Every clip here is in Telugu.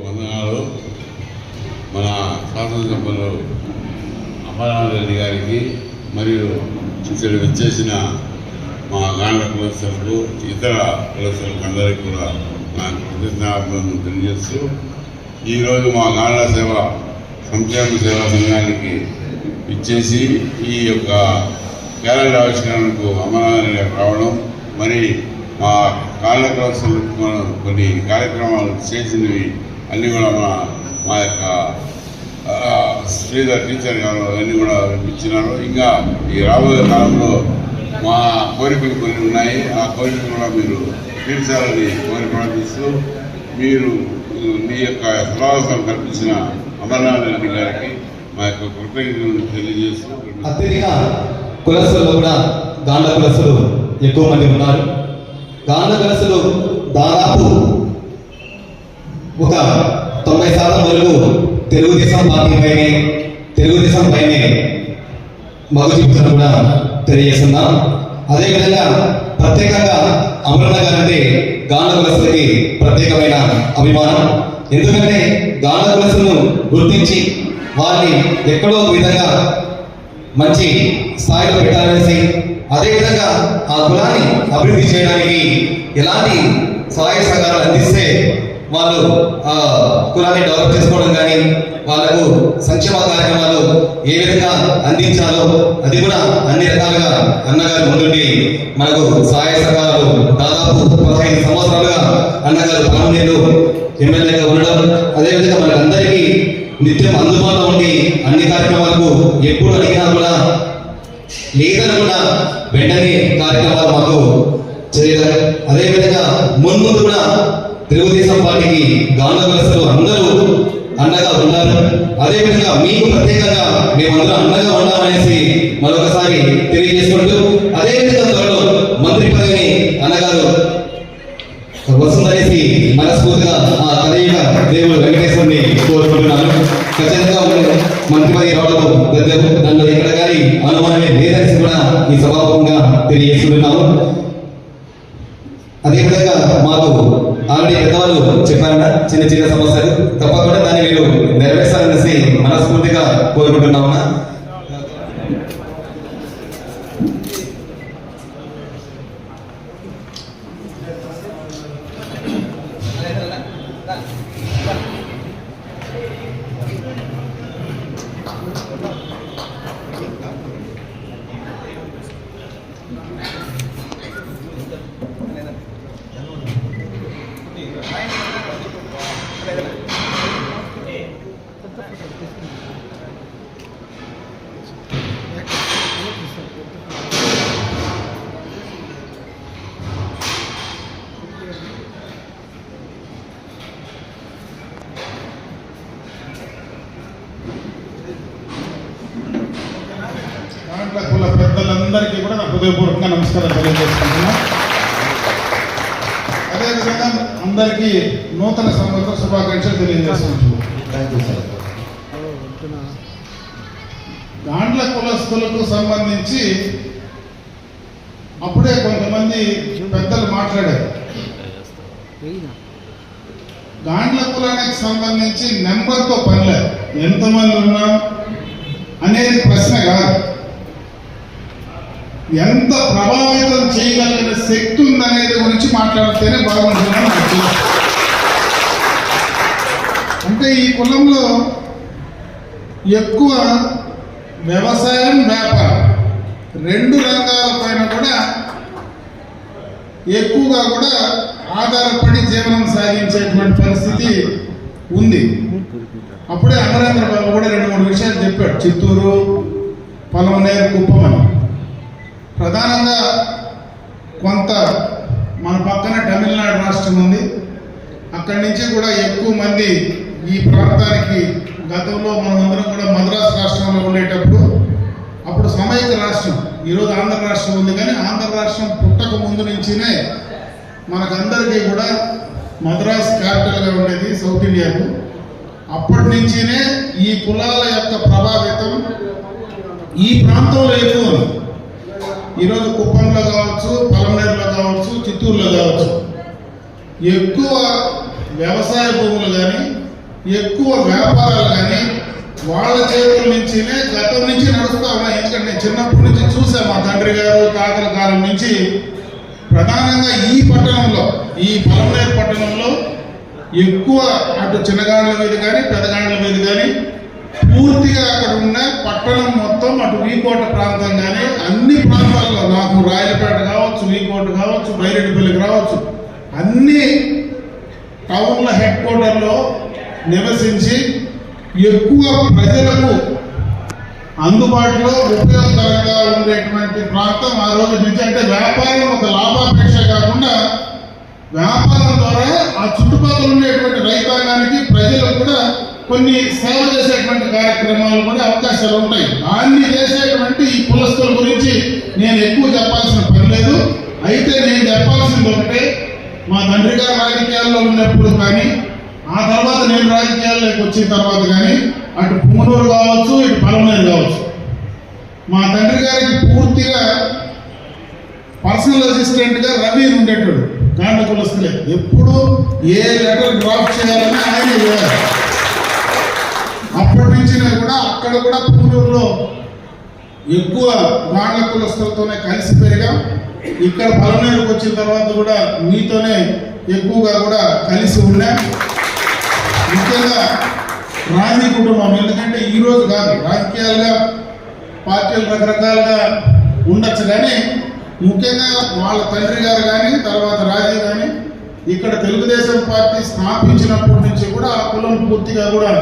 వందనాలు మన శాసనసభ్యులు అమరావతి రెడ్డి గారికి మరియు ఇక్కడ వచ్చేసిన మా గాండ్ల కులస్తులకు ఇతర కులస్తులకు అందరికీ కూడా నా కృతజ్ఞాపనను తెలియజేస్తూ ఈరోజు మా గాండ్ల సేవ సంక్షేమ సేవా సంఘానికి ఇచ్చేసి ఈ యొక్క క్యాలెండర్ ఆవిష్కరణకు అమరావతి రావడం మరి మా కాళ్ళ కొన్ని కార్యక్రమాలు చేసినవి అన్నీ కూడా మా మా యొక్క శ్రీధర్ టీచర్ గారు అవన్నీ కూడా ఇచ్చినారు. ఇంకా ఈ రాబోయే కాలంలో మా కోరికలు కొన్ని ఉన్నాయి. ఆ కోరికలు కూడా మీరు తీర్చాలని కోరి ప్రార్థిస్తూ మీరు మీ యొక్క సమావేశం కల్పించిన అమర్నాథ్ రెడ్డి గారికి మా యొక్క కృతజ్ఞతలు తెలియజేస్తూ అత్యధిక కులస్తులు కూడా గాంధ కులస్తులు ఎక్కువ మంది ఉన్నారు. గాంధ కులస్తులు దాదాపు ఒక తొంభై శాతం వరకు తెలుగుదేశం పార్టీ పైనే తెలుగుదేశం పైనే మగు చూపుతారు కూడా తెలియజేస్తున్నాం. అదేవిధంగా ప్రత్యేకంగా అమరన్న గారు అంటే గాంధ కులస్తులకి ప్రత్యేకమైన అభిమానం. ఎందుకంటే గాంధ కులస్తులను గుర్తించి వారిని ఎక్కడో ఒక విధంగా మంచి స్థాయిలో పెట్టాలనేసి అదేవిధంగా ఆ కులాన్ని అభివృద్ధి చేయడానికి ఎలాంటి సహాయ సహకారాలు అందిస్తే వాళ్ళు ఆ కులాన్ని డెవలప్ చేసుకోవడం కానీ వాళ్ళకు సంక్షేమ కార్యక్రమాలు ఏ విధంగా అందించాలో అది కూడా అన్ని రకాలుగా అన్నగారు ముందుండి మనకు సహాయ సహకారాలు దాదాపు పదహైదు సంవత్సరాలుగా అన్నగారు పాలనలో ఎమ్మెల్యేగా ఉండడం అదేవిధంగా మనందరికీ నిత్యం అందుబాటులో ఉండి అన్ని కార్యక్రమాలకు ఎప్పుడు అడిగినా కూడా లేదని కూడా వెంటనే కార్యక్రమాలు మాకు చేయడం అదేవిధంగా మున్ముందు కూడా తెలుగుదేశం పార్టీకి గాంధకులస్తులు అందరూ అండగా ఉన్నారు అదేవిధంగా మీకు ప్రత్యేకంగా మేమందరం అండగా ఉన్నామనేసి మరొకసారి తెలియజేసుకుంటూ అదేవిధంగా త్వరలో మంత్రి పదవిని అన్నగారు వస్తుందనేసి మనస్ఫూర్తిగా ఆ కలయిక దేవుడు ఖచ్చితంగా మంత్రి పదవి రావడం పెద్దలు దాంట్లో ఎక్కడ కానీ అనుమానమే లేదని కూడా ఈ సభాముఖంగా తెలియజేస్తున్నాము అదేవిధంగా మాకు ఆల్రెడీ పెద్దవాళ్ళు చెప్పారట చిన్న చిన్న సమస్యలు. తప్పకుండా దాన్ని మీరు నెరవేర్చాలనేసి మనస్ఫూర్తిగా కోరుకుంటున్నామన్నా దాంట్లో కుల పెద్దలందరికీ కూడా నా హృదయపూర్వకంగా నమస్కారం తెలియజేసుకుంటున్నా. అదేవిధంగా అందరికీ నూతన సంవత్సర శుభాకాంక్షలు తెలియజేస్తున్నాను దాంట్ల కులస్తులకు సంబంధించి అప్పుడే కొంతమంది పెద్దలు మాట్లాడారు. గాండ్ల కులానికి సంబంధించి నెంబర్తో పనిలేదు ఎంతమంది ఉన్నాం అనేది ప్రశ్న కాదు. ఎంత ప్రభావితం చేయగలిగిన శక్తి ఉందనేది గురించి మాట్లాడితేనే బాగుంటుందని నాకు అంటే ఈ కులంలో ఎక్కువ వ్యవసాయం వ్యాపారం రెండు రంగాలపైన కూడా ఎక్కువగా కూడా ఆధారపడి జీవనం సాగించేటువంటి పరిస్థితి ఉంది. అప్పుడే అమరేంద్ర బాబు కూడా రెండు మూడు విషయాలు చెప్పాడు. చిత్తూరు పొలమనేరు కుప్పం ప్రధానంగా కొంత మన పక్కన తమిళనాడు రాష్ట్రం ఉంది. అక్కడి నుంచి కూడా ఎక్కువ మంది ఈ ప్రాంతానికి గతంలో మనమందరం కూడా మద్రాసు రాష్ట్రంలో ఉండేటప్పుడు అప్పుడు సమైక రాష్ట్రం ఈరోజు ఆంధ్ర రాష్ట్రం ఉంది కానీ ఆంధ్ర రాష్ట్రం పుట్టక ముందు నుంచినే మనకందరికీ కూడా మద్రాస్ క్యాపిటల్గా ఉండేది సౌత్ ఇండియాకు. అప్పటి నుంచినే ఈ కులాల యొక్క ప్రభావితం ఈ ప్రాంతంలో ఎక్కువ ఉంది. ఈరోజు కుప్పంలో కావచ్చు పలమనేరులో కావచ్చు చిత్తూరులో కావచ్చు. ఎక్కువ వ్యవసాయ భూములు కానీ ఎక్కువ వ్యాపారాలు కానీ వాళ్ళ చేతుల నుంచినే గతం నుంచి నడుస్తూ ఉన్నాయి. ఎందుకంటే నేను చిన్నప్పటి నుంచి చూసా మా తండ్రి గారు తాతల కాలం నుంచి ప్రధానంగా ఈ పట్టణంలో ఈ పలమనేరు పట్టణంలో ఎక్కువ అటు చిన్నగాండ్ల మీద కానీ పెద్దగాండ్ల మీద కానీ పూర్తిగా అక్కడ ఉన్న పట్టణం మొత్తం అటు వీకోట ప్రాంతం కానీ అన్ని ప్రాంతాల్లో నాకు రాయలపేట కావచ్చు వీకోట కావచ్చు బైరెడ్డిపల్లి రావచ్చు అన్ని టౌన్ల హెడ్ క్వార్టర్లో నివసించి ఎక్కువ ప్రజలకు అందుబాటులో ఉపయోగకరంగా ఉండేటువంటి ప్రాంతం ఆ రోజు నుంచి. అంటే వ్యాపారం ఒక లాభాపేక్ష కాకుండా వ్యాపారం ద్వారా ఆ చుట్టుపక్కల ఉండేటువంటి రైతాంగానికి ప్రజలకు కూడా కొన్ని సేవ చేసేటువంటి కార్యక్రమాలు కూడా అవకాశాలు ఉంటాయి. దాన్ని చేసేటువంటి ఈ పులస్తుల గురించి నేను ఎక్కువ చెప్పాల్సిన పని లేదు. అయితే నేను చెప్పాల్సింది ఒకటే మా తండ్రి గారు రాజకీయాల్లో ఉన్నప్పుడు కానీ ఆ తర్వాత నేను రాజకీయాల్లోకి వచ్చిన తర్వాత కానీ అటు పూనూరు కావచ్చు ఇటు పలమనేరు కావచ్చు. మా తండ్రి గారికి పూర్తిగా పర్సనల్ అసిస్టెంట్గా రవి అని ఉండేటాడు. గాంధ కులస్తులే ఎప్పుడు ఏ లెటర్ డ్రాప్ చేయాలని ఆయన అప్పటి నుంచి కూడా అక్కడ కూడా పుంగనూరులో ఎక్కువ గాండ్ల కులస్తులతోనే కలిసి పెరిగాం. ఇక్కడ పలనేరుకు వచ్చిన తర్వాత కూడా మీతోనే ఎక్కువగా కూడా కలిసి ఉన్నా. ముఖ్యంగా రాజీ కుటుంబం ఎందుకంటే ఈరోజు కాదు రాజకీయాలుగా పార్టీలు రకరకాలుగా ఉండొచ్చు కానీ ముఖ్యంగా వాళ్ళ తండ్రి గారు కానీ తర్వాత రాజీ కానీ ఇక్కడ తెలుగుదేశం పార్టీ స్థాపించినప్పటి నుంచి కూడా ఆ కులం పూర్తిగా కూడా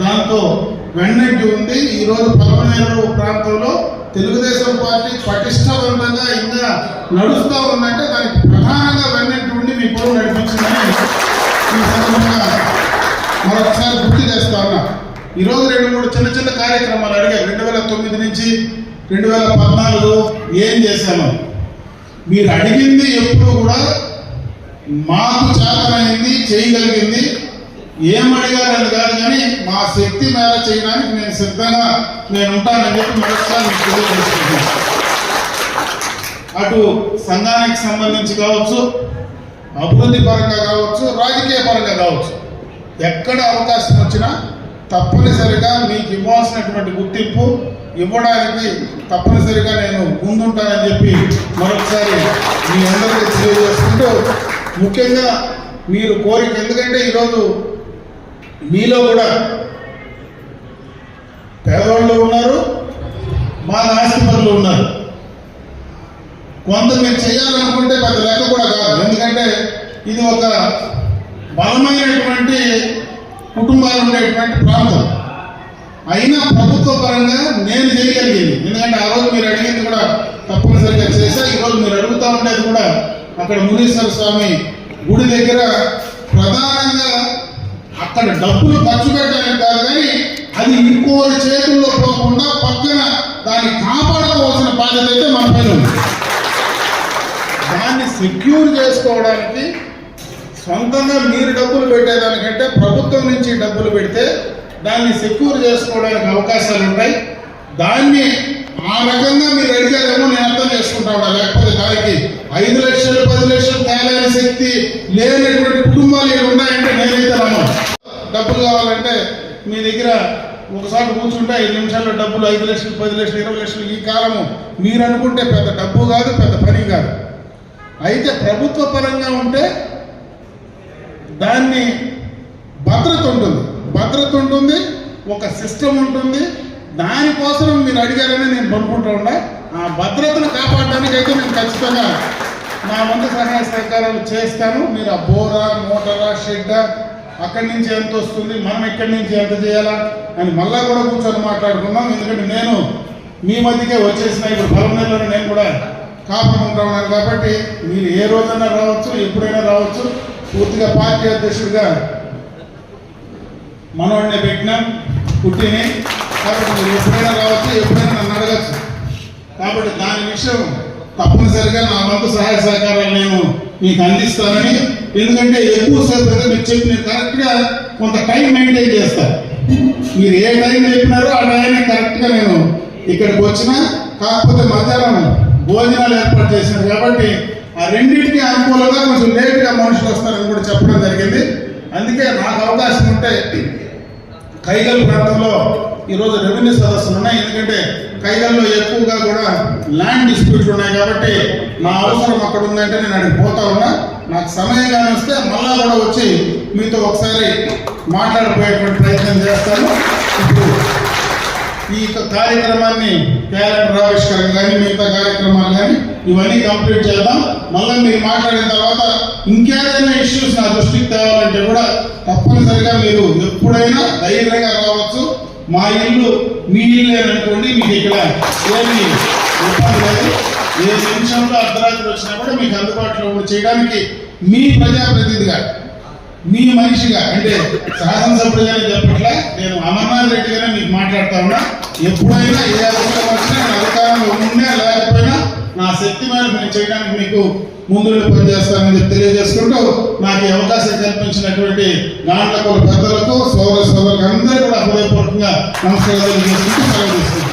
దాంతో వెన్నెట్టి ఉంది. ఈరోజు రోజు పలమనేరు ప్రాంతంలో తెలుగుదేశం పార్టీ పటిష్టవంతంగా ఇంకా నడుస్తూ ఉందంటే దానికి ప్రధానంగా వెన్నెట్టి ఉండి మీ కులం నడిపించిందని ఈ సందర్భంగా మరొకసారి గుర్తు చేస్తా ఉన్నా. ఈరోజు రెండు మూడు చిన్న చిన్న కార్యక్రమాలు అడిగారు. రెండు వేల తొమ్మిది నుంచి రెండు వేల పద్నాలుగు ఏం చేశాము. మీరు అడిగింది ఎప్పుడు కూడా మాకు చేతనైంది చేయగలిగింది. ఏమడిగారు అని కాదు కానీ మా శక్తి మేర చేయడానికి నేను సిద్ధంగా నేను ఉంటానని చెప్పి మరొకసారి మీకు అటు సంఘానికి సంబంధించి కావచ్చు అభివృద్ధి పరంగా కావచ్చు రాజకీయ పరంగా కావచ్చు ఎక్కడ అవకాశం వచ్చినా తప్పనిసరిగా మీకు ఇవ్వాల్సినటువంటి గుర్తింపు ఇవ్వడానికి తప్పనిసరిగా నేను ముందుంటానని చెప్పి మరొకసారి మీ అందరికీ తెలియజేసుకుంటూ ముఖ్యంగా మీరు కోరిక ఎందుకంటే ఈరోజు మీలో కూడా పేదవాళ్ళు ఉన్నారు మా ఆస్తిపరులు ఉన్నారు. కొంత మీరు చేయాలనుకుంటే పెద్ద లెక్క కూడా కాదు. ఎందుకంటే ఇది ఒక బలమైనటువంటి కుటుంబాలు ఉండేటువంటి ప్రాంతం. అయినా ప్రభుత్వ పరంగా నేను చేయగలిగింది. ఎందుకంటే ఆ రోజు మీరు అడిగింది కూడా తప్పనిసరిగా చేశా. ఈరోజు మీరు అడుగుతా ఉండేది కూడా అక్కడ మునీశ్వర స్వామి గుడి దగ్గర ప్రధానంగా అక్కడ డబ్బులు ఖర్చు పెట్టడానికి కాదు కానీ అది ఇంకోరి చేతుల్లో పోకుండా పక్కన దాన్ని కాపాడుకోవాల్సిన బాధ్యత అయితే మన పైన ఉంది. దాన్ని సెక్యూర్ చేసుకోవడానికి సొంతంగా మీరు డబ్బులు పెట్టేదానికంటే ప్రభుత్వం నుంచి డబ్బులు పెడితే దాన్ని సెక్యూర్ చేసుకోవడానికి అవకాశాలు ఉంటాయి దాన్ని ఆ రకంగా మీరు అడిగారేమో నేను అర్థం చేసుకుంటా ఉన్నా. లేకపోతే దానికి ఐదు లక్షలు పది లక్షలు తేలేని శక్తి లేనటువంటి కుటుంబాలు ఇక్కడ ఉన్నాయంటే నేనైతే నమ్మను డబ్బులు కావాలంటే మీ దగ్గర ఒకసారి కూర్చుంటే ఐదు నిమిషాల్లో డబ్బులు ఐదు లక్షలు పది లక్షలు ఇరవై లక్షలు ఈ కాలము. మీరు అనుకుంటే పెద్ద డబ్బు కాదు పెద్ద పని కాదు. అయితే ప్రభుత్వ పరంగా ఉంటే దాన్ని భద్రత ఉంటుంది. భద్రత ఉంటుంది ఒక సిస్టమ్ ఉంటుంది దానికోసం మీరు అడిగారని నేను పంపుకుంటూ ఉండే. ఆ భద్రతను కాపాడడానికి అయితే నేను ఖచ్చితంగా నా వంతు సహాయ సహకారాలు చేస్తాను. మీరు ఆ బోరా మోటారా షెడ్ అక్కడి నుంచి ఎంత వస్తుంది మనం ఎక్కడి నుంచి ఎంత చేయాలా అని మళ్ళా కూడా కూర్చొని మాట్లాడుకున్నాం. ఎందుకంటే నేను మీ మధ్యకే వచ్చేసిన ఇప్పుడు పలమనేరులోనే నేను కూడా కాపాడుకుంటా ఉన్నాను కాబట్టి మీరు ఏ రోజైనా రావచ్చు ఎప్పుడైనా రావచ్చు. పూర్తిగా పార్టీ అధ్యక్షుడిగా మనోడిని పెట్టినాం పుట్టిని కాబట్టి మీరు ఎప్పుడైనా రావచ్చు ఎప్పుడైనా నన్ను అడగచ్చు. కాబట్టి దాని విషయం తప్పనిసరిగా నా వంతు సహాయ సహకారాలు నేను మీకు అందిస్తానని. ఎందుకంటే ఎక్కువసేపు అయితే మీరు చెప్పిన కరెక్ట్గా కొంత టైం మెయింటైన్ చేస్తాను మీరు ఏ టైం చెప్పినారో ఆ టైం కరెక్ట్గా నేను ఇక్కడికి వచ్చినా కాకపోతే మధ్యాహ్నం భోజనాలు ఏర్పాటు చేశారు కాబట్టి ఆ రెండింటికి అనుకూలంగా కొంచెం లేట్గా మనుషులు వస్తారని కూడా చెప్పడం జరిగింది. అందుకే నాకు అవకాశం ఉంటే కైగల్ ప్రాంతంలో ఈరోజు రెవెన్యూ సదస్సులు ఉన్నాయి. ఎందుకంటే కైగల్లో ఎక్కువగా కూడా ల్యాండ్ డిస్ప్యూట్లు ఉన్నాయి కాబట్టి నా అవసరం అక్కడ ఉందంటే నేను అక్కడికి పోతా ఉన్నా. నాకు సమయం కానీ వస్తే మళ్ళా కూడా వచ్చి మీతో ఒకసారి మాట్లాడిపోయేటువంటి ప్రయత్నం చేస్తాను. ఇప్పుడు ఈ యొక్క కార్యక్రమాన్ని క్యాలెండర్ ఆవిష్కరణ కానీ మిగతా కార్యక్రమాలు కానీ ఇవన్నీ కంప్లీట్ చేద్దాం. మళ్ళీ మీరు మాట్లాడిన తర్వాత ఇంకేదైనా ఇష్యూస్ నా దృష్టికి తేవాలంటే కూడా తప్పనిసరిగా మీరు ఎప్పుడైనా ధైర్యంగా రావచ్చు. మా ఇల్లు మీ ఇల్లు అనుకోండి మీకు ఇక్కడ ఏమి ఇబ్బంది లేదు. ఏ నిమిషంలో అర్ధరాత్రి వచ్చినా కూడా మీకు అందుబాటులో చేయడానికి మీ ప్రజాప్రతినిధిగా మీ మనిషిగా అంటే శాసనసభ్యులుగానే చెప్పట్లే నేను అమర్నాథ్ రెడ్డిగానే మీకు మాట్లాడుతా ఉన్నా. ఎప్పుడైనా ఏ అధికారం వచ్చినా అధికారం శక్తి మేరకు చేయడానికి మీకు ముందుండి పనిచేస్తానని తెలియజేసుకుంటూ నాకు ఈ అవకాశం కల్పించినటువంటి గాండ్ల పెద్దలకు సోదర సోదరులకు అందరూ కూడా హృదయపూర్వకంగా నమస్కారాలు చేసుకుంటూ సెలవు